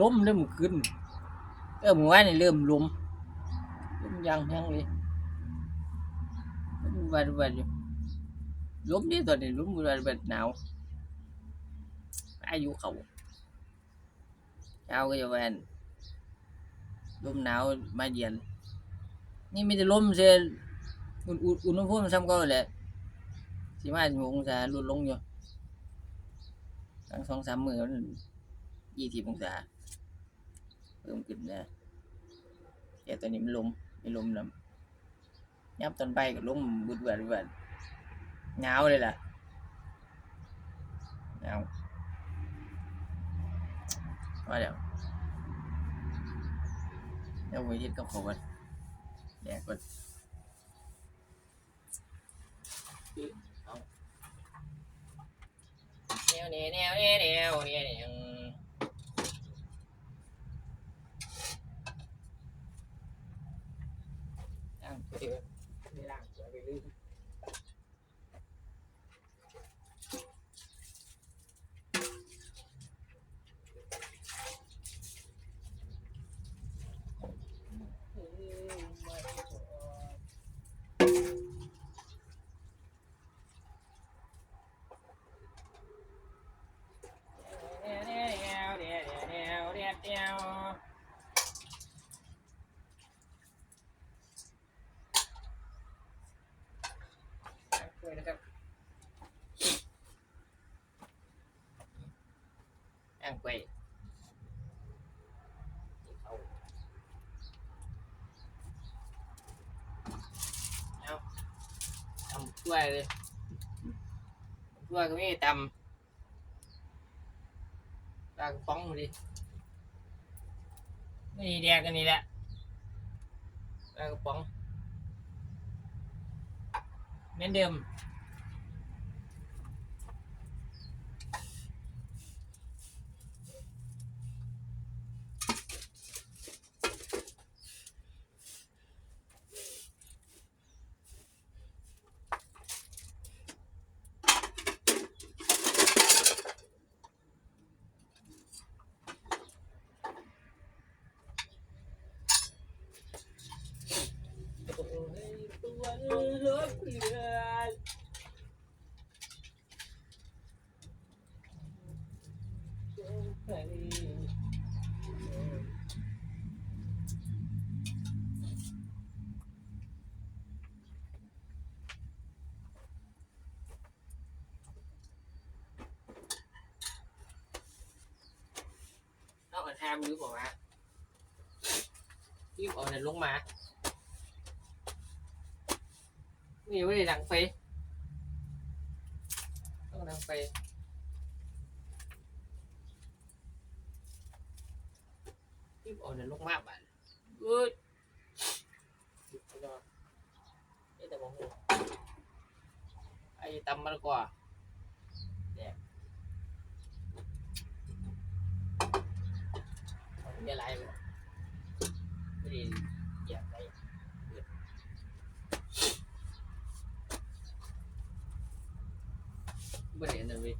ล้มเริ่มขึ้นเออหมู่บ้านนี่เริ่มล้มล้มยังยังเลยล้มวันวันอยู่ล้มนี่ตอนนี้ล้มวันวันหนาวอายุเขาเช้าก็จะแวนลมหนาวมาเย็นนี่ไมแต่ได้ลมเสียอุ่นอุ่นอุณหภูมิซ้ำก็แหละสิบห้าสิบหกองศาลดลงอยู่ทั้งสองสามมือมัน ยี่สิบองศา เพิ่มขึ้นนะแต่ตอนนี้มันลมไม่ลมแล้วยับตอนไปก็ลมบุดเบิดบุดเบิดหนาวเลยล่ะหนาวว่าเดี๋ยวเดี๋ยวไปเฮ็ดกับเขาวกันแดกก่อนเอาแนวแนวแนวแนวแนวแนว แนวลาเดียวไม่ล้างตัวไปลืม ด้วยนะครับอ่างไปเอาเอาทำถ้วยเลยถ้วยก็ไม่ตำปลากระป๋องมาดินี่แดกกันนี่แหละปลากระป๋อง เหมือนเดิม เอาอันห้ามยืมอ Bye. nó còn ham nữa mà chứ còn này luôn mà นี่ไม่ได้ดังไฟต้องดังไฟยืมเอาเนี่ยลงมาบ้านเอ้ยไอ้แต่บอกเลยไอ้ตำมันกว่าเนี่ยมีอะไรบ่ไม่ได้ 不连的位。